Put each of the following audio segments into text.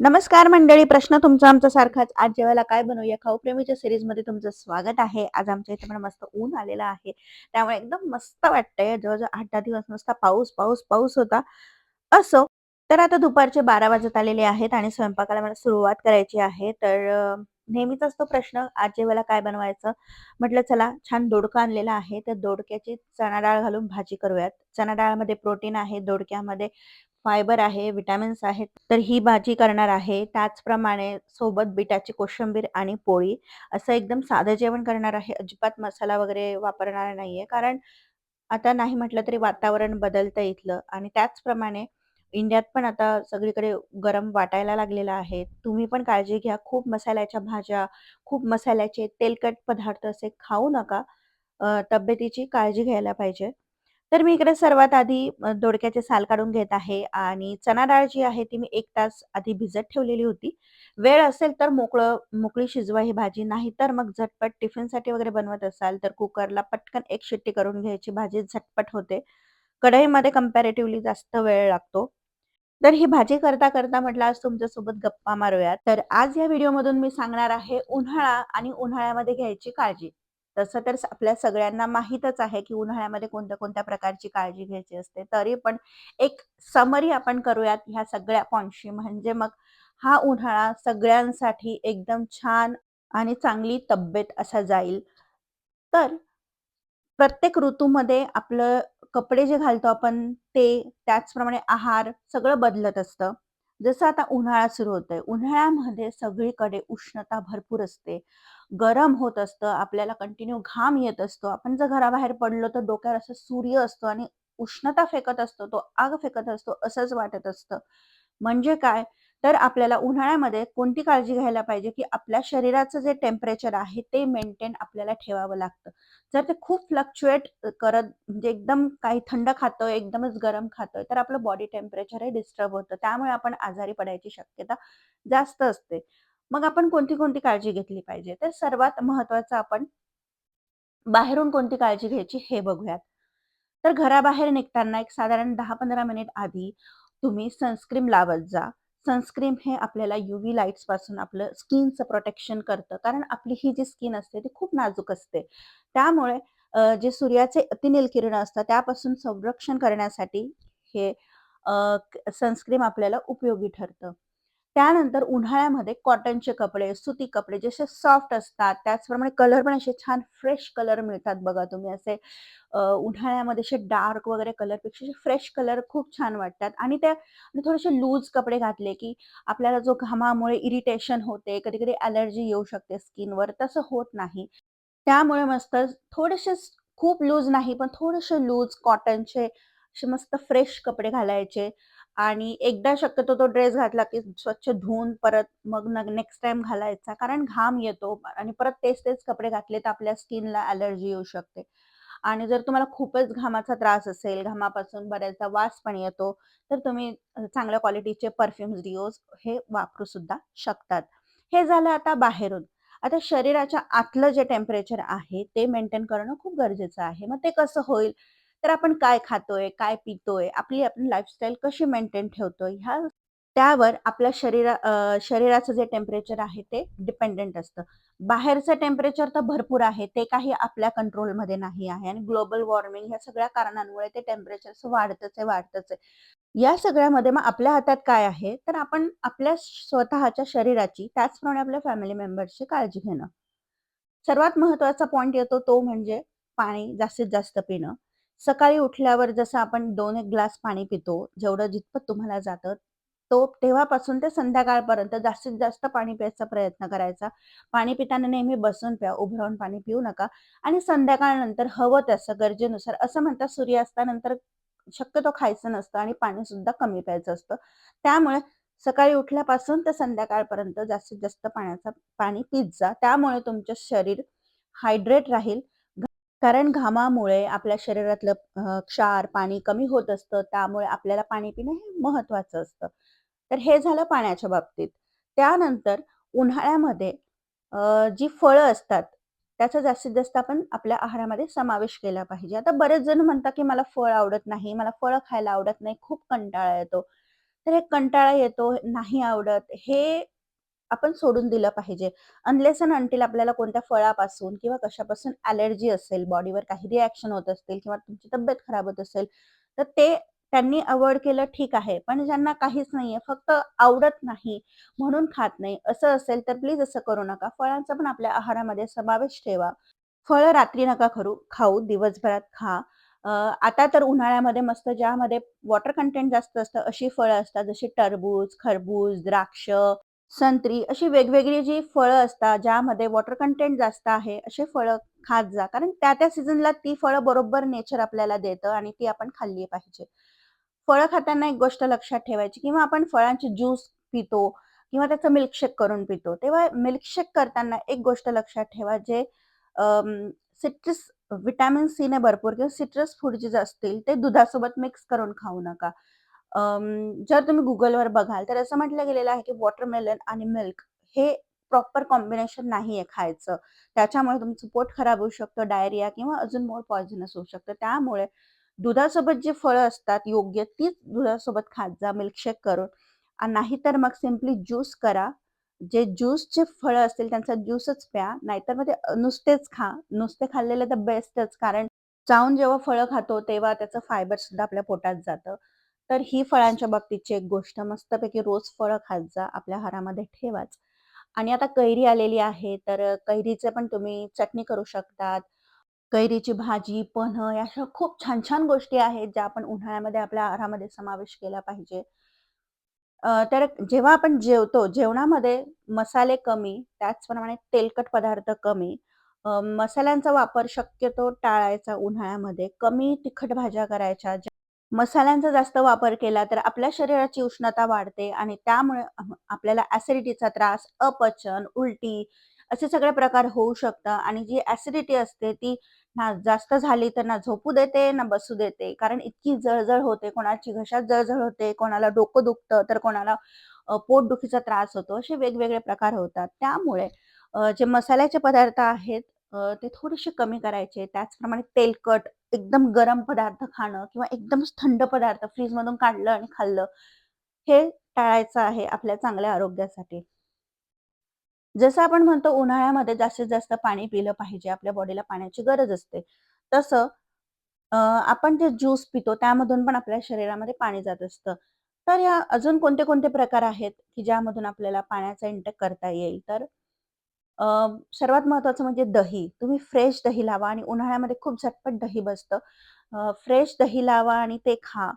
नमस्कार मंडळी प्रश्न तुमचा आमचा सारखाच. आज जेवायला काय बनवूया? खाऊ प्रेमीच्या सिरीजमध्ये तुमचं स्वागत आहे. आज आमच्या इथे पण मस्त ऊन आलेलं आहे. त्यामुळे एकदम मस्त वाटतंय. जवळजवळ आठ दहा दिवस नुसता पाऊस पाऊस पाऊस होता. असो तर आता दुपारचे बारा वाजत आलेले आहेत आणि स्वयंपाकाला मला सुरुवात करायची आहे. तर नेहमीचाच तो प्रश्न आज जेवायला काय बनवायचं? म्हटलं चला छान दोडका आणलेला आहे. तर दोडक्याची चणा डाळ घालून भाजी करूयात. चणा डाळमध्ये प्रोटीन आहे. दोडक्यामध्ये फायबर आहे विटॅमिन्स आहेत तर ही भाजी करणार आहे. त्याचप्रमाणे सोबत बिटाची कोशिंबीर आणि पोळी असं एकदम साधं जेवण करणार आहे. अजिबात मसाला वगैरे वापरणार नाहीये कारण आता नाही म्हटलं तरी वातावरण बदलतं इथलं. आणि त्याचप्रमाणे इंडियात पण आता सगळीकडे गरम वाटायला लागलेलं आहे. तुम्ही पण काळजी घ्या. खूप मसाल्याच्या भाज्या खूप मसाल्याचे तेलकट पदार्थ असे खाऊ नका. तब्येतीची काळजी घ्यायला पाहिजे. तर मी इकडे सर्वात आधी दोडक्याचे साल काढून घेत आहे आणि चणा डाळ जी आहे ती मी एक तास आधी भिजत ठेवलेली होती. वेळ असेल तर मोकळं मोकळी शिजवा ही भाजी, नाही तर मग झटपट टिफिनसाठी वगैरे बनवत असाल तर कुकरला पटकन एक शिट्टी करून घ्यायची. भाजी झटपट होते. कढईमध्ये कंपॅरेटिव्हली जास्त वेळ लागतो. तर ही भाजी करता करता म्हटलं आज तुमच्यासोबत गप्पा मारूयात. तर आज या व्हिडिओमधून मी सांगणार आहे उन्हाळा आणि उन्हाळ्यामध्ये घ्यायची काळजी. तसं तर आपल्या सगळ्यांना माहीतच आहे की उन्हाळ्यामध्ये कोणत्या कोणत्या प्रकारची काळजी घ्यायची असते. तरी पण एक समरी आपण करूयात ह्या सगळ्या पॉईंटशी म्हणजे मग हा उन्हाळा सगळ्यांसाठी एकदम छान आणि चांगली तब्येत असा जाईल. तर प्रत्येक ऋतूमध्ये आपलं कपडे जे घालतो आपण ते, त्याचप्रमाणे आहार सगळं बदलत असतं. जसं आता उन्हाळा सुरू होतोय. उन्हाळ्यामध्ये सगळीकडे उष्णता भरपूर असते. गरम होत असतं. आपल्याला कंटिन्यू घाम येत असतो. आपण जर घराबाहेर पडलो तर डोक्यावर असं सूर्य असतो आणि उष्णता फेकत असतो, तो आग फेकत असतो असंच वाटत असतं. म्हणजे काय? तर आपल्याला उन्हाळ्यामध्ये कोणती काळजी घ्यायला पाहिजे, की आपल्या शरीराचं जे टेम्परेचर आहे ते मेंटेन आपल्याला ठेवावं लागतं. जर ते खूप फ्लक्च्युएट करत म्हणजे एकदम काही थंड खातोय, एकदमच गरम खातोय, तर आपलं बॉडी टेम्परेचर हे डिस्टर्ब होतं. त्यामुळे आपण आजारी पडायची शक्यता जास्त असते. मग आपण कोणती-कोणती काळजी घेतली पाहिजे? तर सर्वात महत्वाचं आपण बाहेरून कोणती काळजी घ्यायची हे बघूयात. तर घराबाहेर निघताना एक साधारण 10-15 मिनिट आधी तुम्ही सनस्क्रीम लावत जा. सनस्क्रीम हे आपल्याला युव्ही लाईट्सपासून आपलं स्किनचं प्रोटेक्शन करतं. कारण आपली ही जी स्किन असते ती खूप नाजूक असते. त्यामुळे जे सूर्याचे अतिनील किरण असतात त्यापासून संरक्षण करण्यासाठी हे सनस्क्रीम आपल्याला उपयोगी ठरतं. त्यानंतर उन्हाळ्यामध्ये कॉटनचे कपडे, सुती कपडे जसे सॉफ्ट असतात, त्याचप्रमाणे कलर पण असे छान फ्रेश कलर मिळतात बघा तुम्ही असे उन्हाळ्यामध्ये असे डार्क वगैरे कलरपेक्षा असे फ्रेश कलर खूप छान वाटतात आणि त्या आणि थोडेसे लूज कपडे घातले, की आपल्याला जो घामामुळे इरिटेशन होते, कधी-कधी ॲलर्जी येऊ शकते स्किनवर, तसं होत नाही. त्यामुळे मस्त थोडेसे खूप लूज नाही, पण थोडेसे लूज कॉटनचे असे मस्त फ्रेश कपडे घालायचे आणि एकदा शक्यतो तो ड्रेस घातला, की स्वच्छ धुवून परत मग नेक्स्ट टाइम घालायचा. कारण घाम येतो आणि परत तेच-तेच कपडे घातले तर आपल्या स्किनला अलर्जी येऊ शकते. आणि जर तुम्हाला खूपच घामाचा त्रास असेल, घामापासून बऱ्याचदा वास पण येतो, तर तुम्ही चांगल्या क्वालिटीचे परफ्युम्स डिओज हे वापरू सुद्धा शकतात. हे झालं आता बाहेरून. आता शरीराच्या आतलं जे टेम्परेचर आहे, ते मेंटेन करणं खूप गरजेचं आहे. मग ते कसं होईल? तर आपण काय खातोय, काय पितोय, आपली आपण लाईफस्टाईल कशी मेंटेन ठेवतोय, ह्या त्यावर आपल्या शरीरा शरीराचं जे टेम्परेचर आहे, ते डिपेंडेंट असतं. बाहेरचं टेम्परेचर तर भरपूर आहे, ते काही आपल्या कंट्रोलमध्ये नाही आहे आणि ग्लोबल वॉर्मिंग ह्या सगळ्या कारणांमुळे ते टेम्परेचर वाढतच आहे, वाढतच आहे. या सगळ्यामध्ये मग आपल्या हातात काय आहे? तर आपण आपल्या स्वतःच्या शरीराची, त्याचप्रमाणे आपल्या फॅमिली मेंबर्सची काळजी घेणं. सर्वात महत्त्वाचा पॉईंट येतो तो म्हणजे पाणी जास्तीत जास्त पिणं. सकाळी उठल्यावर जसं आपण दोन एक ग्लास पाणी पितो, जेवढं जितपत तुम्हाला जातं, तो तेव्हापासून ते संध्याकाळपर्यंत जास्तीत जास्त पाणी प्यायचा प्रयत्न करायचा. पाणी पिताना नेहमी बसून प्या, उभं राहून पाणी पिऊ नका आणि संध्याकाळनंतर हवं तसं गरजेनुसार असं म्हणतात सूर्यास्तानंतर शक्यतो खायचं नसतं आणि पाणी सुद्धा कमी प्यायचं असतं. त्यामुळे सकाळी उठल्यापासून ते संध्याकाळपर्यंत जास्तीत जास्त पाण्याचा पाणी पित जा. त्यामुळे तुमचं शरीर हायड्रेट राहील. कारण घामामुळे आपल्या शरीरातलं क्षार, पाणी कमी होत असतं. त्यामुळे आपल्याला पाणी पिणं हे महत्त्वाचं असतं. तर हे झालं पाण्याच्या बाबतीत. त्यानंतर उन्हाळ्यामध्ये जी फळं असतात, त्याचा जास्तीत जास्त आपण आपल्या आहारामध्ये समावेश केला पाहिजे. आता बरेच जण म्हणतात, की मला फळ आवडत नाही, मला फळं खायला आवडत नाही, खूप कंटाळा येतो. तर हे कंटाळा येतो, नाही आवडत, हे आपण सोडून दिलं पाहिजे. अनलेस अँड अंटील आपल्याला कोणत्या फळापासून किंवा कशापासून ॲलर्जी असेल, बॉडीवर काही रिॲक्शन होत असतील किंवा तुमची तब्येत खराब होत असेल, तर ते त्यांनी अवॉइड केलं ठीक आहे. पण ज्यांना काहीच नाहीये, फक्त आवडत नाही म्हणून खात नाही, असं असेल तर प्लीज असं करू नका. फळांचा पण आपल्या आहारामध्ये समावेश ठेवा. फळं रात्री नका खरू खाऊ, दिवसभरात खा. आता तर उन्हाळ्यामध्ये मस्त ज्यामध्ये वॉटर कंटेंट जास्त असतं, अशी फळं असतात, जशी टरबूज, खरबूज, द्राक्ष, संत्री अशी वेगवेगळी जी फळं असतात, ज्यामध्ये वॉटर कंटेंट जास्त आहे, असे फळं खात जा. कारण त्या-त्या सीझनला ती फळं बरोबर नेचर आपल्याला देतं आणि ती आपण खाल्ली पाहिजे. फळं खाताना एक गोष्ट लक्षात ठेवायची किंवा आपण फळांचे ज्यूस पितो किंवा त्याचं मिल्कशेक करून पितो. तेव्हा मिल्कशेक करताना एक गोष्ट लक्षात ठेवा, जे सिट्रस व्हिटॅमिन सीने भरपूर किंवा सिट्रस फूड जे असतील ते दुधासोबत मिक्स करून खाऊ नका. जर तुम्ही गुगलवर बघाल तर असं म्हटलं गेलेलं आहे, की वॉटरमेलन आणि मिल्क हे प्रॉपर कॉम्बिनेशन नाहीये खायचं. त्याच्यामुळे तुमचं पोट खराब होऊ शकतं, डायरिया किंवा अजून मोर पॉयझनस होऊ शकतं. त्यामुळे दुधासोबत जे फळं असतात योग्य तीच दुधासोबत खात जा मिल्कशेक करून. आणि नाहीतर मग सिंपली ज्यूस करा. जे ज्यूसचे फळं असतील त्यांचा ज्यूसच प्या. नाहीतर मग ते नुसतेच खा. नुसते खाल्लेले तर बेस्टच. कारण चावून जेव्हा फळं खातो तेव्हा त्याचं फायबर सुद्धा आपल्या पोटात जातं. तर ही फळांच्या बाबतीतची एक गोष्ट मस्तपैकी रोज फळं खात जा. आपल्या आहारामध्ये ठेवाच. आणि आता कैरी आलेली आहे, तर कैरीचे पण तुम्ही चटणी करू शकतात. कैरीची भाजी, पन्ह या अशा खूप छान-छान गोष्टी आहेत, ज्या आपण उन्हाळ्यामध्ये आपल्या आहारामध्ये समावेश केला पाहिजे. तर जेव्हा आपण जेवतो, जेवणामध्ये मसाले कमी, त्याचप्रमाणे तेलकट पदार्थ कमी, मसाल्यांचा वापर शक्यतो टाळायचा उन्हाळ्यामध्ये. कमी तिखट भाज्या करायच्या. मसाल्यांचा जास्त वापर केला तर आपल्या शरीराची उष्णता वाढते आणि त्यामुळे आपल्याला ॲसिडिटीचा त्रास, अपचन, उलटी असे सगळे प्रकार होऊ शकतात आणि जी ॲसिडिटी असते ती ना जास्त झाली तर ना झोपू देते, ना बसू देते. कारण इतकी जळजळ होते, कोणाची घशात जळजळ होते, कोणाला डोकं दुखतं, तर कोणाला पोटदुखीचा त्रास होतो. असे वेगवेगळे प्रकार होतात. त्यामुळे जे मसाल्याचे पदार्थ आहेत ते थोडेसे कमी करायचे. त्याचप्रमाणे तेलकट, एकदम गरम पदार्थ खाणं किंवा एकदम थंड पदार्थ फ्रीज मधून काढलं आणि खाल्लं, हे टाळायचं आहे आपल्या चांगल्या आरोग्यासाठी. जसं आपण म्हणतो उन्हाळ्यामध्ये जास्तीत जास्त पाणी पिलं पाहिजे, आपल्या बॉडीला पाण्याची गरज असते. तसं आपण जे ज्यूस पितो त्यामधून पण आपल्या शरीरामध्ये पाणी जात असतं. तर या अजून कोणते-कोणते प्रकार आहेत, की ज्यामधून आपल्याला पाण्याचा इंटेक करता येईल? तर अ, सर्वात महत्त्वाचं म्हणजे दही. तुम्ही फ्रेश दही लावा आणि उन्हाळ्यामध्ये खूप झटपट दही बसतं. अ, फ्रेश दही लावा आणि ते खा.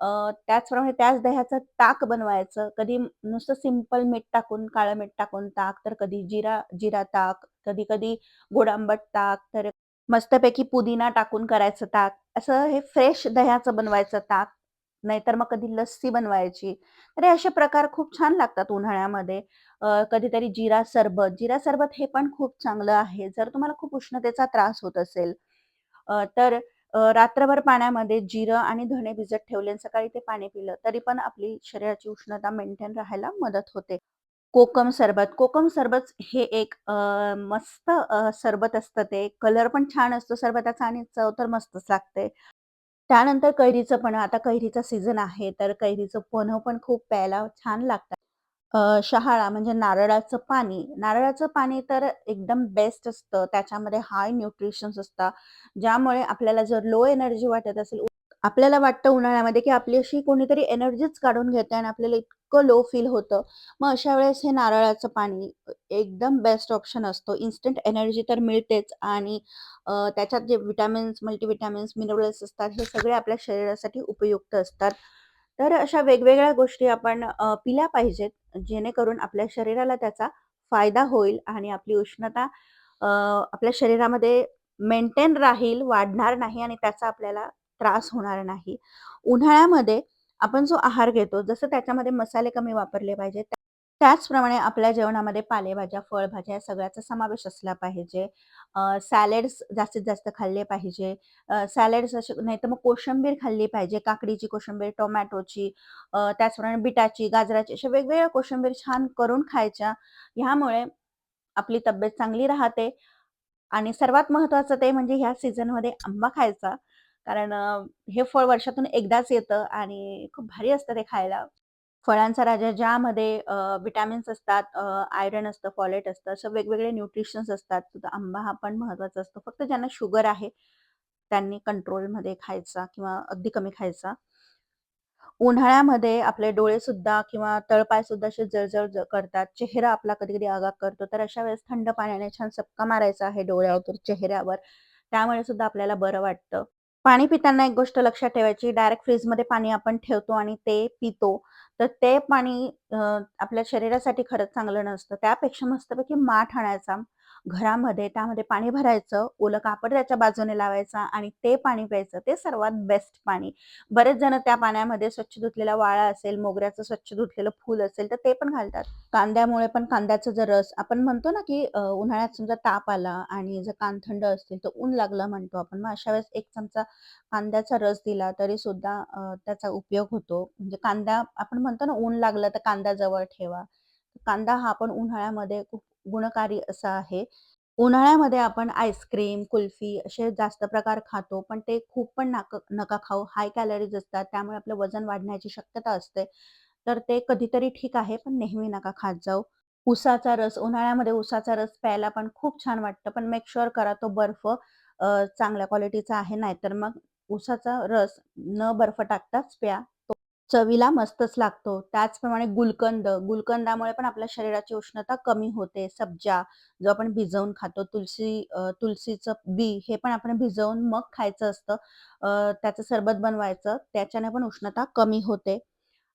अ, त्याचप्रमाणे त्याच दह्याचं ताक बनवायचं. कधी नुसतं सिंपल मीठ टाकून, काळं मीठ टाकून ताक, तर कधी जिरा जिरा ताक, कधी-कधी गोड आंबट ताक, तर मस्तपैकी पुदिना टाकून करायचं ताक. असं हे फ्रेश दह्याचं बनवायचं ताक. नाहीतर मग कधी लस्सी बनवायची. तर हे असे प्रकार खूप छान लागतात उन्हाळ्यामध्ये. कधीतरी जिरा सरबत. जिरा सरबत हे पण खूप चांगलं आहे. जर तुम्हाला खूप उष्णतेचा त्रास होत असेल, तर रात्रभर पाण्यामध्ये जिरं आणि धणे भिजत ठेवले सकाळी ते पाणी पिलं, तरी पण आपली शरीराची उष्णता मेंटेन राहायला मदत होते. कोकम सरबत. कोकम सरबत हे एक आ, मस्त सरबत असतं ते. कलर पण छान असतो सरबताचा आणि चव तर मस्तच लागते. त्यानंतर कैरीचं पण आता कैरीचा सीझन आहे, तर कैरीचं पन्ह पण खूप प्यायला छान लागतं. शहाळा म्हणजे नारळाचं पाणी. नारळाचं पाणी तर एकदम बेस्ट असतं. त्याच्यामध्ये हाय न्यूट्रिशन्स असतात. ज्यामुळे आपल्याला जर लो एनर्जी वाटत असेल, आपल्याला वाटतं उन्हाळ्यामध्ये, की आपली अशी कोणीतरी एनर्जीच काढून घेते आणि आपल्याला इतकं लो फील होतं. मग अशा वेळेस हे नारळाचं पाणी एकदम बेस्ट ऑप्शन असतो. इन्स्टंट एनर्जी तर मिळतेच आणि त्याच्यात जे विटॅमिन्स, मल्टीव्हिटॅमिन्स, मिनरल्स असतात, हे सगळे आपल्या शरीरासाठी उपयुक्त असतात. तर अशा वेगवेगळ्या गोष्टी आपण पिल्या पाहिजेत, जेणेकरून आपल्या शरीराला त्याचा फायदा होईल आणि आपली उष्णता आपल्या शरीरामध्ये मेंटेन राहील, वाढणार नाही आणि त्याचा आपल्याला त्रास होणार नाही. उन्हाळ्यामध्ये आपण जो आहार घेतो, जसं त्याच्यामध्ये मसाले कमी वापरले पाहिजेत, त्या त्याचप्रमाणे आपल्या जेवणामध्ये पालेभाज्या, फळभाज्या या सगळ्याचा समावेश असला पाहिजे. सॅलड्स जास्तीत जास्त खाल्ले पाहिजे. सॅलड्स असे नाही तर मग कोशिंबीर खाल्ली पाहिजे. काकडीची कोशिंबीर, टोमॅटोची, त्याचप्रमाणे बिटाची गाजराची अशा वेगवेगळ्या कोशिंबीर छान करून खायच्या. ह्यामुळे आपली तब्येत चांगली राहते आणि सर्वात महत्त्वाचं ते म्हणजे ह्या सीझनमध्ये आंबा खायचा. कारण हे फळ वर्षातून एकदाच येतं आणि खूप भारी असतं ते खायला. फळांचा राजा ज्यामध्ये विटॅमिन्स असतात, आयरन असतं, फॉलेट असतं, असं वेगवेगळे न्यूट्रिशन्स असतात. आंबा हा पण महत्त्वाचा असतो. फक्त ज्यांना शुगर आहे, त्यांनी कंट्रोलमध्ये खायचा किंवा अगदी कमी खायचा. उन्हाळ्यामध्ये आपले डोळे सुद्धा किंवा तळपाय सुद्धा असे जळजळ करतात. चेहरा आपला कधी-कधी आगाग करतो. तर अशा वेळेस थंड पाण्याने छान चपका मारायचा आहे डोळ्यावर, चेहऱ्यावर. त्यामुळे सुद्धा आपल्याला बरं वाटतं. पाणी पिताना एक गोष्ट लक्षात ठेवायची, डायरेक्ट फ्रीजमध्ये पाणी आपण ठेवतो आणि ते पितो. तर ते पाणी अ, आपल्या शरीरासाठी खरंच चांगलं नसतं. त्यापेक्षा मस्तपैकी माठ आणायचा घरामध्ये, त्यामध्ये पाणी भरायचं, ओलं कापड त्याच्या बाजूने लावायचा आणि ते पाणी प्यायचं. ते सर्वात बेस्ट पाणी. बरेच जण त्या पाण्यामध्ये स्वच्छ धुतलेला वाळा असेल, मोगऱ्याचं स्वच्छ धुतलेलं फूल असेल, तर ते पण घालतात. कांद्यामुळे पण कांद्याचा जर रस आपण म्हणतो ना, की उन्हाळ्यात समजा ताप आला आणि जर कान थंड असतील, तर ऊन लागलं म्हणतो आपण. मग अशा वेळेस एक चमचा कांद्याचा रस दिला तरी सुद्धा त्याचा उपयोग होतो. म्हणजे कांदा आपण म्हणतो ना, ऊन लागलं तर कांदा जवळ ठेवा. कांदा हा आपण उन्हाळ्यामध्ये खूप गुणकारी असा आहे. उन्हाळ्यामध्ये आपण आईस्क्रीम, कुल्फी असे जास्त प्रकार खातो, पण ते खूप पण नाक नका खाऊ. हाय कॅलरीज असतात, त्यामुळे आपलं वजन वाढण्याची शक्यता असते. तर ते कधीतरी ठीक आहे, पण नेहमी नका खात जाऊ. उसाचा रस, उन्हाळ्यामध्ये उसाचा रस प्यायला पण खूप छान वाटतं, पण मेक शुअर करा तो बर्फ चांगल्या क्वालिटीचा आहे, नाहीतर मग उसाचा रस न बर्फ टाकताच प्या. चवीला मस्तच लागतो. त्याचप्रमाणे गुलकंद, गुलकंदामुळे पण आपल्या शरीराची उष्णता कमी होते. सब्जा जो आपण भिजवून खातो, तुलसी तुलसीचं बी हे पण आपण भिजवून मग खायचं असतं. त्याचं सरबत बनवायचं, त्याच्याने पण उष्णता कमी होते.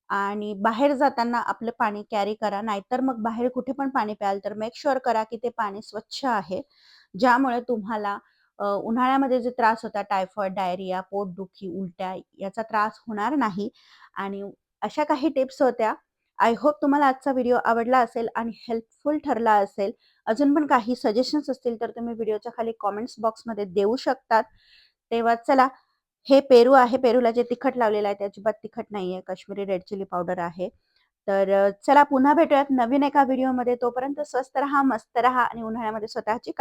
आणि बाहेर जाताना आपलं पाणी कॅरी करा. नाहीतर मग बाहेर कुठे पण पाणी प्याल, तर मेक शुअर करा, की ते पाणी स्वच्छ आहे. ज्यामुळे तुम्हाला उन्हाळ्यामध्ये जे त्रास होता टायफॉइड, डायरिया, पोटदुखी, उलट्या याचा त्रास होणार नाही. आणि अशा काही टिप्स होत्या. आय होप तुम्हाला आजचा व्हिडिओ आवडला असेल आणि हेल्पफुल ठरला असेल. अजून पण काही सजेशन्स असतील, तर तुम्ही व्हिडिओच्या खाली कॉमेंट्स बॉक्समध्ये देऊ शकतात. तेव्हा चला, हे पेरू आहे. पेरूला जे तिखट लावलेलं आहे, ते अजिबात तिखट नाही आहे काश्मीरी रेड चिली पावडर आहे. तर चला पुन्हा भेटूयात नवीन एका व्हिडिओमध्ये. तोपर्यंत स्वस्त राहा, मस्त राहा आणि उन्हाळ्यामध्ये स्वतःची का